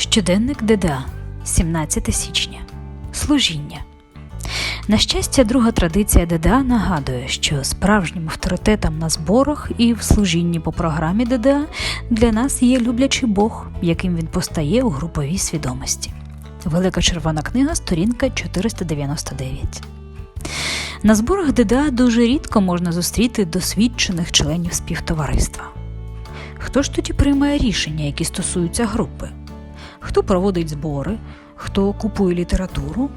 Щоденник ДДА, 17 січня. Служіння. На щастя, друга традиція ДДА нагадує, що справжнім авторитетом на зборах і в служінні по програмі ДДА для нас є люблячий Бог, яким він постає у груповій свідомості. Велика червона книга, сторінка 499. На зборах ДДА дуже рідко можна зустріти досвідчених членів співтовариства. Хто ж тоді приймає рішення, які стосуються групи? Хто проводить збори, хто купує літературу,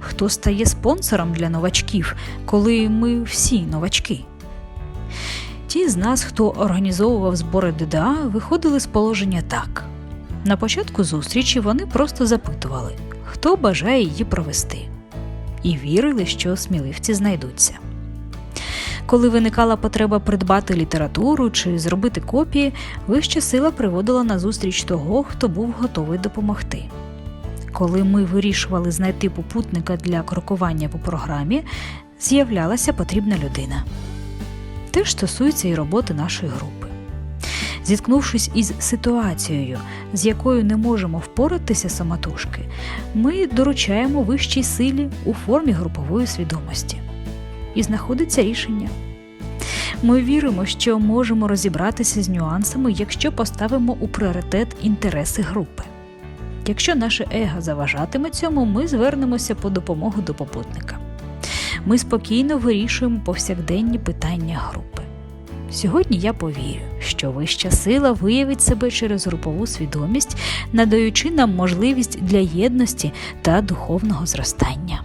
хто стає спонсором для новачків, коли ми всі новачки? Ті з нас, хто організовував збори ДДА, виходили з положення так. На початку зустрічі вони просто запитували, хто бажає її провести, і вірили, що сміливці знайдуться. Коли виникала потреба придбати літературу чи зробити копії, вища сила приводила на зустріч того, хто був готовий допомогти. Коли ми вирішували знайти попутника для крокування по програмі, з'являлася потрібна людина. Те ж стосується і роботи нашої групи. Зіткнувшись із ситуацією, з якою не можемо впоратися самотужки, ми доручаємо вищій силі у формі групової свідомості. І знаходиться рішення. Ми віримо, що можемо розібратися з нюансами, якщо поставимо у пріоритет інтереси групи. Якщо наше его заважатиме цьому, ми звернемося по допомогу до попутника. Ми спокійно вирішуємо повсякденні питання групи. Сьогодні я повірю, що вища сила виявить себе через групову свідомість, надаючи нам можливість для єдності та духовного зростання.